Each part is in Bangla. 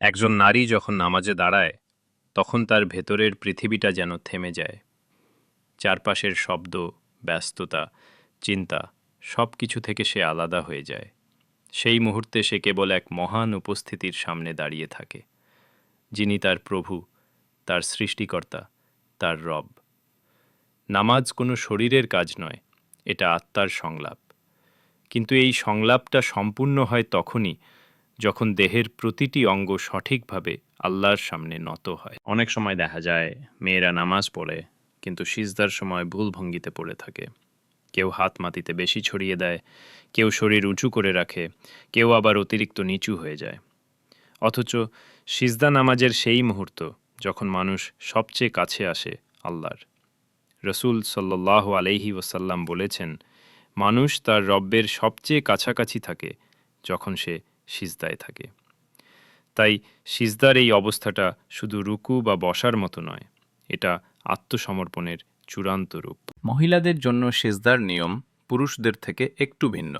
একজন নারী যখন নামাজে দাঁড়ায়, তখন তার ভেতরের পৃথিবীটা যেন থেমে যায়। চারপাশের শব্দ, ব্যস্ততা, চিন্তা সব কিছু থেকে সে আলাদা হয়ে যায়। সেই মুহূর্তে সে কেবল এক মহান উপস্থিতির সামনে দাঁড়িয়ে থাকে, যিনি তার প্রভু, তার সৃষ্টিকর্তা, তার রব। নামাজ কোনো শরীরের কাজ নয়, এটা আত্মার সংলাপ। কিন্তু এই সংলাপটা সম্পূর্ণ হয় তখনই যখন দেহের প্রতিটি অঙ্গ সঠিকভাবে আল্লাহর সামনে নত হয়। অনেক সময় দেখা যায়, মেয়েরা নামাজ পড়ে, কিন্তু সিজদার সময় ভুল ভঙ্গিতে পড়ে থাকে। কেউ হাত মাটিতে বেশি ছড়িয়ে দেয়, কেউ শরীর উঁচু করে রাখে, কেউ আবার অতিরিক্ত নিচু হয়ে যায়। অথচ সিজদা নামাজের সেই মুহূর্ত যখন মানুষ সবচেয়ে কাছে আসে আল্লাহর। রসুল সাল্লাহ আলহি ওসাল্লাম বলেছেন মানুষ তার রব্বের সবচেয়ে কাছাকাছি থাকে যখন সে সিজদায় থাকে। তাই সিজদার এই অবস্থাটা শুধু রুকু বা বসার মতো নয়, এটা আত্মসমর্পণের চূড়ান্ত রূপ। মহিলাদের জন্য সিজদার নিয়ম পুরুষদের থেকে একটু ভিন্ন।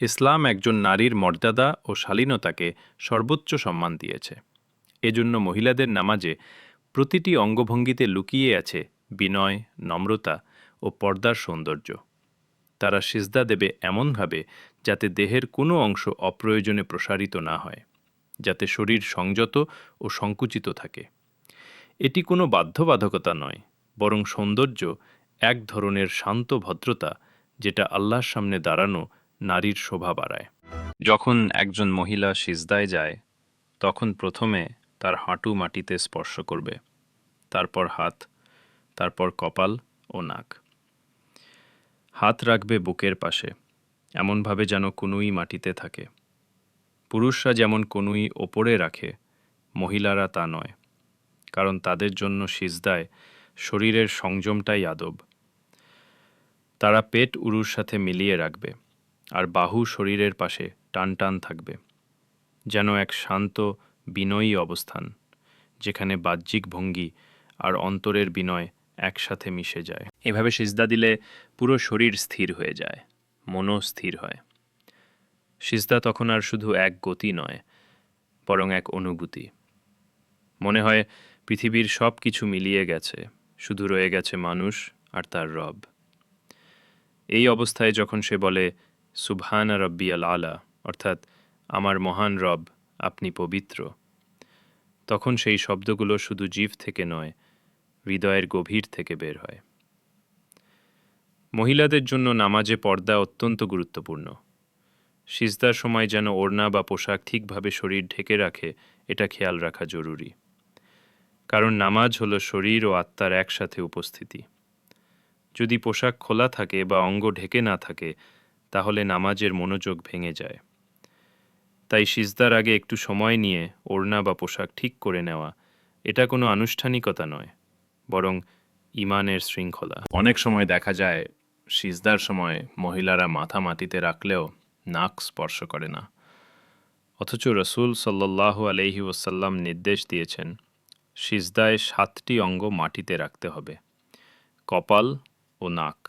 ইসলাম একজন নারীর মর্যাদা ও শালীনতাকে সর্বোচ্চ সম্মান দিয়েছে। এজন্য মহিলাদের নামাজে প্রতিটি অঙ্গভঙ্গিতে লুকিয়ে আছে বিনয়, নম্রতা ও পর্দার সৌন্দর্য। তারা সিজদা দেবে এমনভাবে যাতে দেহের কোনো অংশ অপ্রয়োজনে প্রসারিত না হয়, যাতে শরীর সংযত ও সংকুচিত থাকে। এটি কোনো বাধ্যবাধকতা নয়, বরং সৌন্দর্য এক ধরনের শান্ত ভদ্রতা যেটা আল্লাহর সামনে দাঁড়ানো নারীর শোভা বাড়ায়। যখন একজন মহিলা সিজদায় যায়, তখন প্রথমে তার হাঁটু মাটিতে স্পর্শ করবে, তারপর হাত, তারপর কপাল ও নাক। হাত রাখবে বুকের পাশে, এমনভাবে যেন কনুই মাটিতে থাকে। পুরুষরা যেমন কনুই ওপরে রাখে, মহিলারা তা নয়, কারণ তাদের জন্য সিজদায় শরীরের সংযমটাই আদব। তারা পেট উরুর সাথে মিলিয়ে রাখবে, আর বাহু শরীরের পাশে টান টান থাকবে, যেন এক শান্ত, বিনয়ী অবস্থান, যেখানে বাহ্যিক ভঙ্গি আর অন্তরের বিনয় একসাথে মিশে যায়। এভাবে সিজদা দিলে পুরো শরীর স্থির হয়ে যায়, মনও স্থির হয়। সিজদা তখন আর শুধু এক গতি নয়, বরং এক অনুভূতি। মনে হয় পৃথিবীর সব কিছু মিলিয়ে গেছে, শুধু রয়ে গেছে মানুষ আর তার রব। এই অবস্থায় যখন সে বলে, সুবহানা রব্বি আল আলা অর্থাৎ, আমার মহান রব, আপনি পবিত্র তখন সেই শব্দগুলো শুধু জীব থেকে নয়, হৃদয়ের গভীর থেকে বের হয়। মহিলাদের জন্য নামাজে পর্দা অত্যন্ত গুরুত্বপূর্ণ। সিজদার সময় যেন ওড়না বা পোশাক ঠিকভাবে শরীর ঢেকে রাখে, এটা খেয়াল রাখা জরুরি। কারণ নামাজ হলো শরীর ও আত্মার একসাথে উপস্থিতি। যদি পোশাক খোলা থাকে বা অঙ্গ ঢেকে না থাকে, তাহলে নামাজের মনোযোগ ভেঙে যায়। তাই সিজদার আগে একটু সময় নিয়ে ওড়না বা পোশাক ঠিক করে নেওয়া, এটা কোনো আনুষ্ঠানিকতা নয়, বরং ইমানের শৃঙ্খলা। অনেক সময় দেখা যায় সিজদার সময় মহিলারা মাথা মাটিতে রাখলেও নাক স্পর্শ করে না। অথচ রসুল সাল্লাহ আলহি ওসাল্লাম নির্দেশ দিয়েছেন, সিজদায় সাতটি অঙ্গ মাটিতে রাখতে হবে। কপাল ও নাক,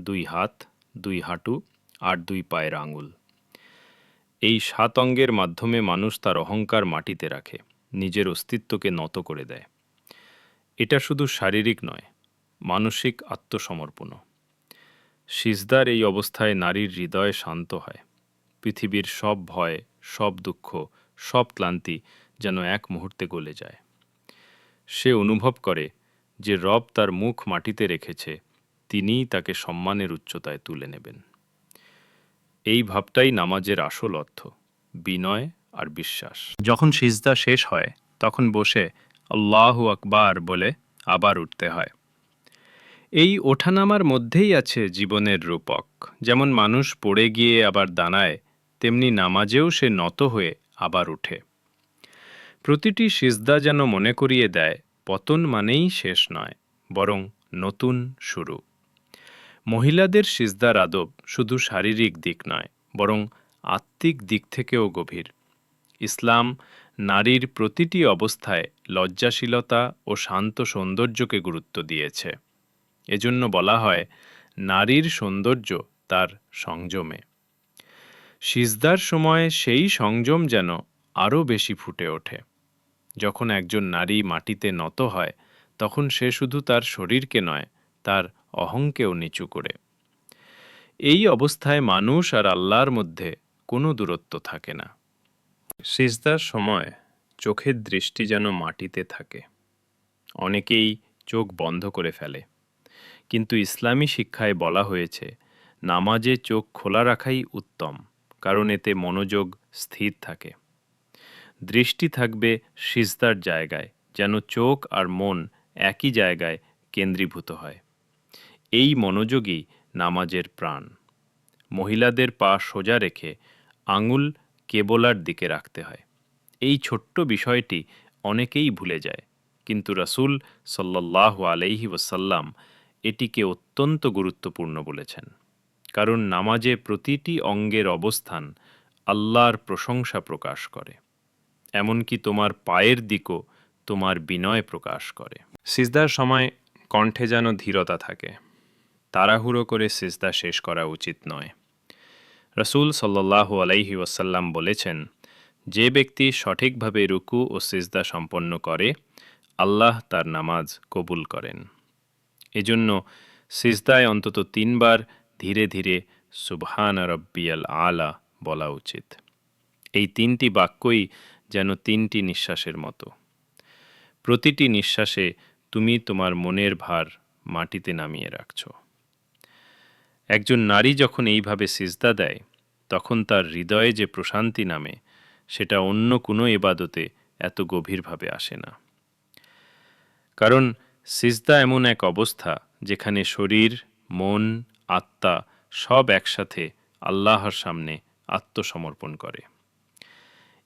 দুই হাত, দুই হাঁটু আর দুই পায়ের আঙুল। এই সাত অঙ্গের মাধ্যমে মানুষ তার অহংকার মাটিতে রাখে, নিজের অস্তিত্বকে নত করে দেয়। এটা শুধু শারীরিক নয়, মানসিক আত্মসমর্পণ সিজদার এই অবস্থায় নারীর হৃদয় শান্ত হয়। পৃথিবীর সব ভয়, সব দুঃখ, সব ক্লান্তি যেন এক মুহূর্তে গলে যায়। সে অনুভব করে যে রব তার মুখ মাটিতে রেখেছে, তিনিই তাকে সম্মানের উচ্চতায় তুলে নেবেন। এই ভাবটাই নামাজের আসল অর্থ, বিনয় আর বিশ্বাস। যখন সিজদা শেষ হয়, তখন বসে আল্লাহু আকবার বলে আবার উঠতে হয়। এই ওঠানামার মধ্যেই আছে জীবনের রূপক। যেমন মানুষ পড়ে গিয়ে আবার দাঁড়ায়, তেমনি নামাজেও সে নত হয়ে আবার উঠে। প্রতিটি সিজদা যেন মনে করিয়ে দেয়, পতন মানেই শেষ নয়, বরং নতুন শুরু। মহিলাদের সিজদার আদব শুধু শারীরিক দিক নয়, বরং আত্মিক দিক থেকেও গভীর। ইসলাম নারীর প্রতিটি অবস্থায় লজ্জাশীলতা ও শান্ত সৌন্দর্যকে গুরুত্ব দিয়েছে। এজন্য বলা হয়, নারীর সৌন্দর্য তার সংযমে। সিজদার সময় সেই সংযম যেন আরও বেশি ফুটে ওঠে। যখন একজন নারী মাটিতে নত হয়, তখন সে শুধু তার শরীরকে নয়, তার অহংকেও নিচু করে। এই অবস্থায় মানুষ আর আল্লাহর মধ্যে কোনো দূরত্ব থাকে না। সিজদার সময় চোখের দৃষ্টি যেন মাটিতে থাকে। অনেকেই চোখ বন্ধ করে ফেলে। কিন্তু ইসলামী শিক্ষায় বলা হয়েছে, নামাজে চোখ খোলা রাখাই উত্তম, কারণ এতে মনোযোগ স্থির থাকে। দৃষ্টি থাকবে সিজদার জায়গায়, যেন চোখ আর মন একই জায়গায় কেন্দ্রীভূত হয়। এই মনোযোগই নামাজের প্রাণ। মহিলাদের পা সোজা রেখে আঙুল কেবলার দিকে রাখতে হয়। এই ছোট্ট বিষয়টি অনেকেই ভুলে যায়, কিন্তু রাসূল সাল্লাহ আলাইহি ওয়াসাল্লাম এটিকে অত্যন্ত গুরুত্বপূর্ণ বলেছেন। কারণ নামাজে প্রতিটি অঙ্গের অবস্থান আল্লাহর প্রশংসা প্রকাশ করে, এমনকি তোমার পায়ের দিকও তোমার বিনয় প্রকাশ করে। সিজদার সময় কণ্ঠে যেন ধীরতা থাকে, তাড়াহুড়ো করে সিজদা শেষ করা উচিত নয়। রসুল সাল্লাহ আলাইহি ওয়াসাল্লাম বলেছেন, যে ব্যক্তি সঠিকভাবে রুকু ও সিজদা সম্পন্ন করে, আল্লাহ তার নামাজ কবুল করেন। এজন্য সিজদায় অন্তত তিনবার ধীরে ধীরে সুবহান রব্বিয়াল আলা বলা উচিত। এই তিনটি বাক্যই যেন তিনটি নিঃশ্বাসের মতো। প্রতিটি নিঃশ্বাসে তুমি তোমার মনের ভার মাটিতে নামিয়ে রাখছ। একজন নারী যখন এইভাবে সিজদা দেয়, তখন তার হৃদয়ে যে প্রশান্তি নামে, সেটা অন্য কোনো এবাদতে এত গভীরভাবে আসে না। কারণ সিজদা এমন এক অবস্থা যেখানে শরীর, মন, আত্মা সব একসাথে আল্লাহর সামনে আত্মসমর্পণ করে।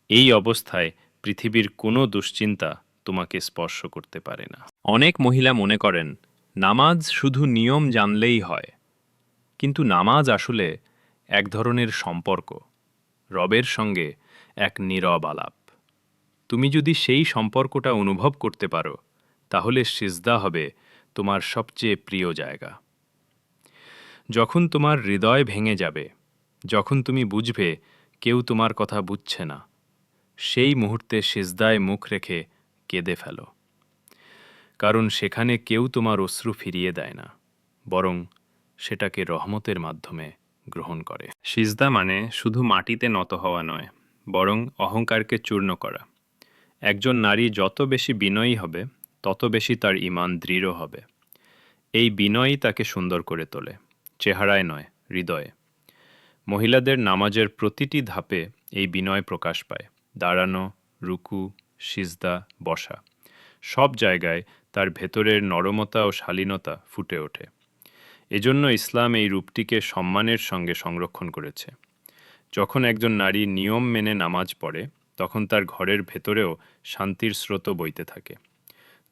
এই অবস্থায় পৃথিবীর কোনো দুশ্চিন্তা তোমাকে স্পর্শ করতে পারে না। অনেক মহিলা মনে করেন, নামাজ শুধু নিয়ম জানলেই হয়। কিন্তু নামাজ আসলে এক ধরনের সম্পর্ক, রবের সঙ্গে এক নীরব আলাপ। তুমি যদি সেই সম্পর্কটা অনুভব করতে পারো তাহলে সিজদা হবে তোমার সবচেয়ে প্রিয় জায়গা। যখন তোমার হৃদয় ভেঙে যাবে, যখন তুমি বুঝবে কেউ তোমার কথা বুঝছে না, সেই মুহূর্তে সিজদায় মুখ রেখে কেঁদে ফেলো। কারণ সেখানে কেউ তোমার অশ্রু ফিরিয়ে দেয় না, বরং সেটাকে রহমতের মাধ্যমে গ্রহণ করে। সিজদা মানে শুধু মাটিতে নত হওয়া নয়, বরং অহংকারকে চূর্ণ করা। একজন নারী যত বেশি বিনয়ী হবে তত বেশি তার ইমান দৃঢ় হবে। এই বিনয়ই তাকে সুন্দর করে তোলে, চেহারায় নয়, হৃদয়ে। মহিলাদের নামাজের প্রতিটি ধাপে এই বিনয় প্রকাশ পায়, দাঁড়ানো, রুকু, সিজদা, বসা। সব জায়গায় তার ভেতরের নরমতা ও শালীনতা ফুটে ওঠে। এজন্য ইসলাম এই রূপটিকে সম্মানের সঙ্গে সংরক্ষণ করেছে। যখন একজন নারী নিয়ম মেনে নামাজ পড়ে, তখন তার ঘরের ভেতরেও শান্তির স্রোত বইতে থাকে।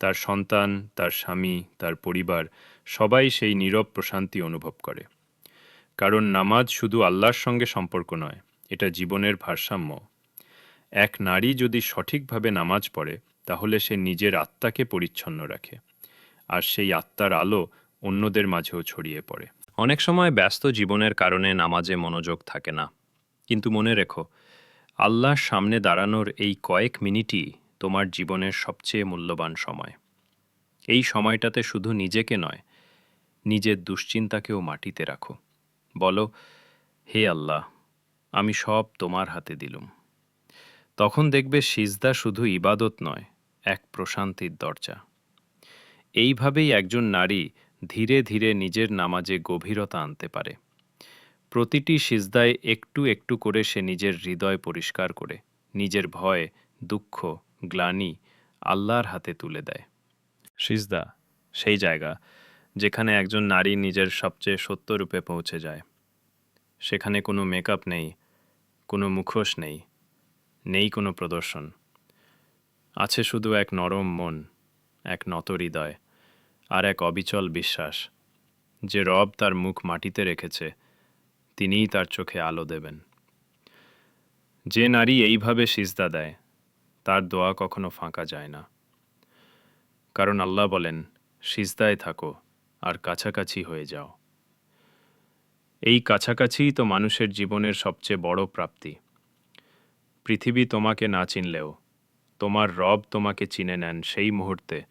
তার সন্তান, তার স্বামী, তার পরিবার, সবাই সেই নীরব প্রশান্তি অনুভব করে। কারণ নামাজ শুধু আল্লাহর সঙ্গে সম্পর্ক নয়, এটা জীবনের ভারসাম্য। এক নারী যদি সঠিকভাবে নামাজ পড়ে, তাহলে সে নিজের আত্মাকে পরিচ্ছন্ন রাখে, আর সেই আত্মার আলো অন্যদের মাঝেও ছড়িয়ে পড়ে। অনেক সময় ব্যস্ত জীবনের কারণে নামাজে মনোযোগ থাকে না। কিন্তু মনে রেখো, আল্লাহর সামনে দাঁড়ানোর এই কয়েক মিনিটই তোমার জীবনের সবচেয়ে মূল্যবান সময়। এই সময়টাতে শুধু নিজেকে নয়, নিজের দুশ্চিন্তাকেও মাটিতে রাখো। বলো, হে আল্লাহ, আমি সব তোমার হাতে দিলুম। তখন দেখবে সিজদা শুধু ইবাদত নয়, এক প্রশান্তির দরজা। এইভাবেই একজন নারী ধীরে ধীরে নিজের নামাজে গভীরতা আনতে পারে। প্রতিটি সিজদায় একটু একটু করে সে নিজের হৃদয় পরিষ্কার করে, নিজের ভয়, দুঃখ গ্লানি আল্লাহর হাতে তুলে দেয়। সিজদা, সেই জায়গা যেখানে একজন নারী নিজের সবচেয়ে সত্য রূপে পৌঁছে যায়। সেখানে কোনো মেকআপ নেই, কোনো মুখোশ নেই নেই কোনো প্রদর্শন। আছে শুধু এক নরম মন, এক নত হৃদয় আর এক অবিচল বিশ্বাস। যে রব তার মুখ মাটিতে রেখেছে, তিনিই তার চোখে আলো দেবেন। যে নারী এইভাবে সিজদা দেয় তার দোয়া কখনো ফাঁকা যায় না। কারণ আল্লাহ বলেন, সিজদায় থাকো আর কাছাকাছি হয়ে যাও। এই কাছাকাছিই তো মানুষের জীবনের সবচেয়ে বড় প্রাপ্তি। পৃথিবী তোমাকে না চিনলেও, তোমার রব তোমাকে চিনে নেন সেই মুহূর্তে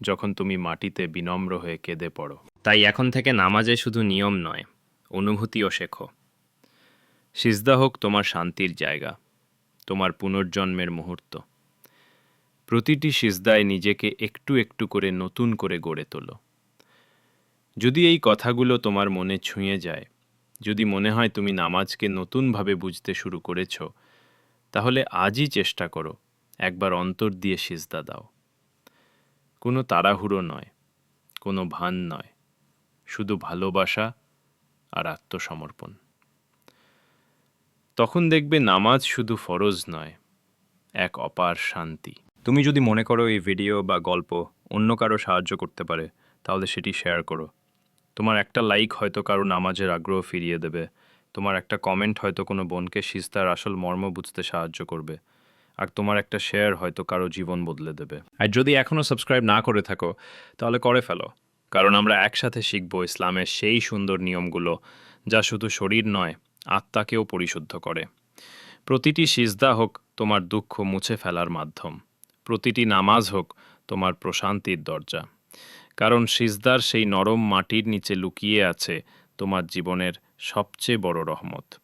যখন তুমি মাটিতে বিনম্র হয়ে কেঁদে পড়ো। তাই এখন থেকে নামাজে শুধু নিয়ম নয়, অনুভূতিও শেখো। সিজদা হোক তোমার শান্তির জায়গা। তোমার পুনর্জন্মের মুহূর্ত। প্রতিটি সিজদায় নিজেকে একটু একটু করে নতুন করে গড়ে তোলো। যদি এই কথাগুলো তোমার মনে ছুঁয়ে যায়, যদি মনে হয় তুমি নামাজকে নতুনভাবে বুঝতে শুরু করেছ, তাহলে আজই চেষ্টা করো, একবার অন্তর দিয়ে সিজদা দাও। কোনো তাড়াহুড়ো নয়, কোনো ভান নয়, শুধু ভালোবাসা আর আত্মসমর্পণ। তখন দেখবে নামাজ শুধু ফরজ নয়, এক অপার শান্তি। তুমি যদি মনে করো এই ভিডিও বা গল্প অন্য কারও সাহায্য করতে পারে, তাহলে সেটি শেয়ার করো। তোমার একটা লাইক হয়তো কারও নামাজের আগ্রহ ফিরিয়ে দেবে। তোমার একটা কমেন্ট হয়তো কোনো বোনকে সিস্তার আসল মর্ম বুঝতে সাহায্য করবে। আর তোমার একটা শেয়ার হয়তো কারও জীবন বদলে দেবে। আর যদি এখনও সাবস্ক্রাইব না করে থাকো, তাহলে করে ফেলো। কারণ আমরা একসাথে শিখব ইসলামের সেই সুন্দর নিয়মগুলো, যা শুধু শরীর নয় আত্মাকেও পরিশুদ্ধ করে। প্রতিটি সিজদা হোক তোমার দুঃখ মুছে ফেলার মাধ্যম। প্রতিটি নামাজ হোক তোমার প্রশান্তির দরজা। কারণ সিজদার সেই নরম মাটির নিচে লুকিয়ে আছে তোমার জীবনের সবচেয়ে বড় রহমত।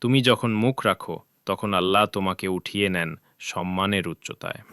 তুমি যখন মুখ রাখো, তখন আল্লাহ তোমাকে উঠিয়ে নেন সম্মানের উচ্চতায়।